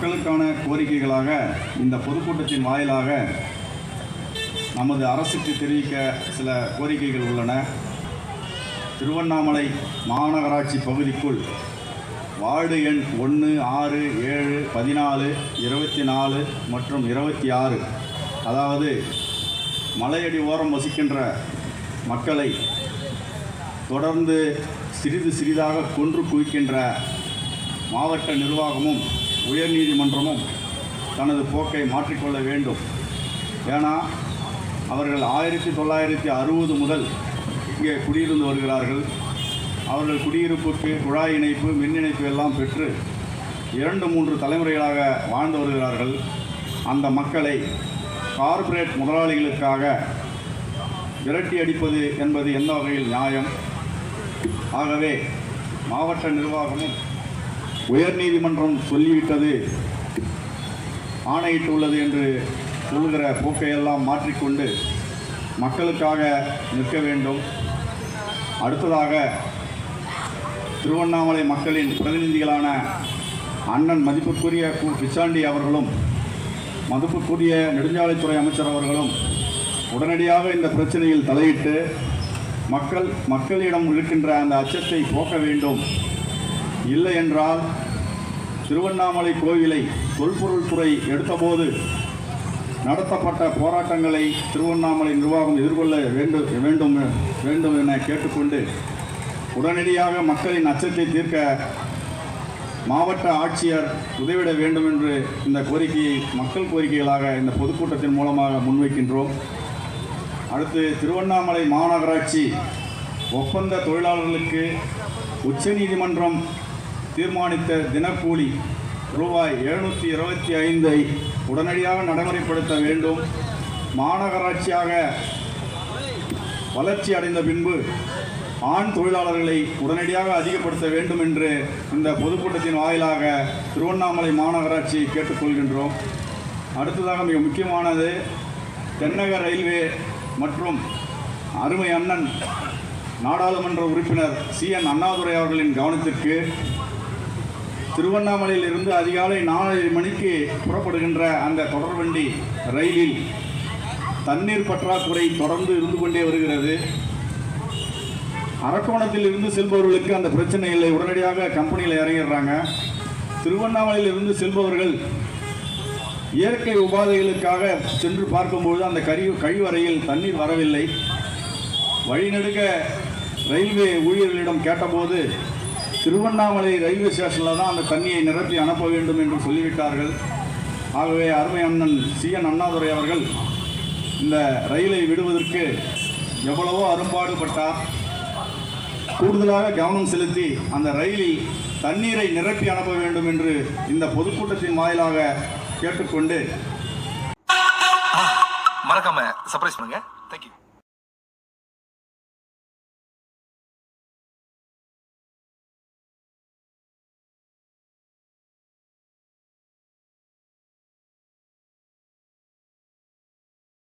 மக்களுக்கான கோரிக்கைகளாக இந்த பொதுக்கூட்டத்தின் வாயிலாக நமது அரசுக்கு தெரிவிக்க சில கோரிக்கைகள் உள்ளன. திருவண்ணாமலை மாநகராட்சி பகுதிக்குள் வார்டு எண் ஒன்று ஆறு ஏழு பதினாலு இருபத்தி நாலு மற்றும் இருபத்தி ஆறு அதாவது மலையடி ஓரம் வசிக்கின்ற மக்களை தொடர்ந்து சிறிது சிறிதாக கொன்று குவிக்கின்ற மாவட்ட நிர்வாகமும் உயர்நீதிமன்றமும் தனது போக்கை மாற்றிக்கொள்ள வேண்டும். ஏன்னா அவர்கள் ஆயிரத்தி தொள்ளாயிரத்தி அறுபது முதல் இங்கே குடியிருந்து வருகிறார்கள். அவர்கள் குடியிருப்புக்கு குழாய் இணைப்பு மின் இணைப்பு எல்லாம் பெற்று இரண்டு மூன்று தலைமுறைகளாக வாழ்ந்து வருகிறார்கள். அந்த மக்களை கார்ப்பரேட் முதலாளிகளுக்காக விரட்டி அடிப்பது என்பது எந்த வகையில் நியாயம்? ஆகவே மாவட்ட நிர்வாகமும் உயர்நீதிமன்றம் சொல்லிவிட்டது. ஆணையிட்டுள்ளது என்று சொல்கிற போக்கையெல்லாம் மாற்றிக்கொண்டு மக்களுக்காக நிற்க வேண்டும். அடுத்ததாக திருவண்ணாமலை மக்களின் பிரதிநிதிகளான அண்ணன் மதிப்புக்குரிய கு. பிச்சாண்டி அவர்களும் மதிப்புக்குரிய நெடுஞ்சாலைத்துறை அமைச்சர் அவர்களும் உடனடியாக இந்த பிரச்சனையில் தலையிட்டு மக்கள் மக்களிடம் இருக்கின்ற அந்த அச்சத்தை போக்க வேண்டும். இல்லை என்றால் திருவண்ணாமலை கோவிலை தொல்பொருள் துறை எடுத்தபோது நடத்தப்பட்ட போராட்டங்களை திருவண்ணாமலை நிர்வாகம் எதிர்கொள்ள வேண்டும் வேண்டும் வேண்டும் என கேட்டுக்கொண்டு உடனடியாக மக்களின் அச்சத்தை தீர்க்க மாவட்ட ஆட்சியர் உதவிட வேண்டும் என்று இந்த கோரிக்கையை மக்கள் கோரிக்கைகளாக இந்த பொதுக்கூட்டத்தின் மூலமாக முன்வைக்கின்றோம். அடுத்து திருவண்ணாமலை மாநகராட்சி ஒப்பந்த தொழிலாளர்களுக்கு உச்சநீதிமன்றம் தீர்மானித்த தினக்கூலி ரூபாய் எழுநூற்றி இருபத்தி ஐந்தை உடனடியாக நடைமுறைப்படுத்த வேண்டும். மாநகராட்சியாக வளர்ச்சி அடைந்த பின்பு ஆண் தொழிலாளர்களை உடனடியாக அதிகப்படுத்த வேண்டும் என்று இந்த பொதுக்கூட்டத்தின் வாயிலாக திருவண்ணாமலை மாநகராட்சியை கேட்டுக்கொள்கின்றோம் அடுத்ததாக மிக முக்கியமானது தென்னக ரயில்வே மற்றும் அருமை அண்ணன் நாடாளுமன்ற உறுப்பினர் சி என் அண்ணாதுரை அவர்களின் கவனத்திற்கு திருவண்ணாமலையிலிருந்து அதிகாலை நாலரை மணிக்கு புறப்படுகின்ற அந்த தொடர்வண்டி ரயிலில் தண்ணீர் பற்றாக்குறை தொடர்ந்து இருந்து கொண்டே வருகிறது. அரக்கோணத்தில் இருந்து செல்பவர்களுக்கு அந்த பிரச்சனை இல்லை. உடனடியாக கம்பெனியில் இறங்கிடுறாங்க. திருவண்ணாமலையில் இருந்து செல்பவர்கள் இயற்கை உபாதைகளுக்காக சென்று பார்க்கும்போது அந்த கரி கழிவறையில் தண்ணீர் வரவில்லை. வழிநெடுக ரயில்வே ஊழியர்களிடம் கேட்டபோது திருவண்ணாமலை ரயில்வே ஸ்டேஷனில் தான் அந்த தண்ணியை நிரப்பி அனுப்ப வேண்டும் என்று சொல்லிவிட்டார்கள். ஆகவே அருமை அண்ணன் சி. என். அண்ணாதுரை அவர்கள் இந்த ரயிலை விடுவதற்கு எவ்வளவோ அரும்பாடுபட்டார். கூடுதலாக கவனம் செலுத்தி அந்த ரயிலில் தண்ணீரை நிரப்பி அனுப்ப வேண்டும் என்று இந்த பொதுக்கூட்டத்தின் வாயிலாக கேட்டுக்கொண்டு மறக்காம சர்ப்ரைஸ் பண்ணுங்க. தேங்க்யூ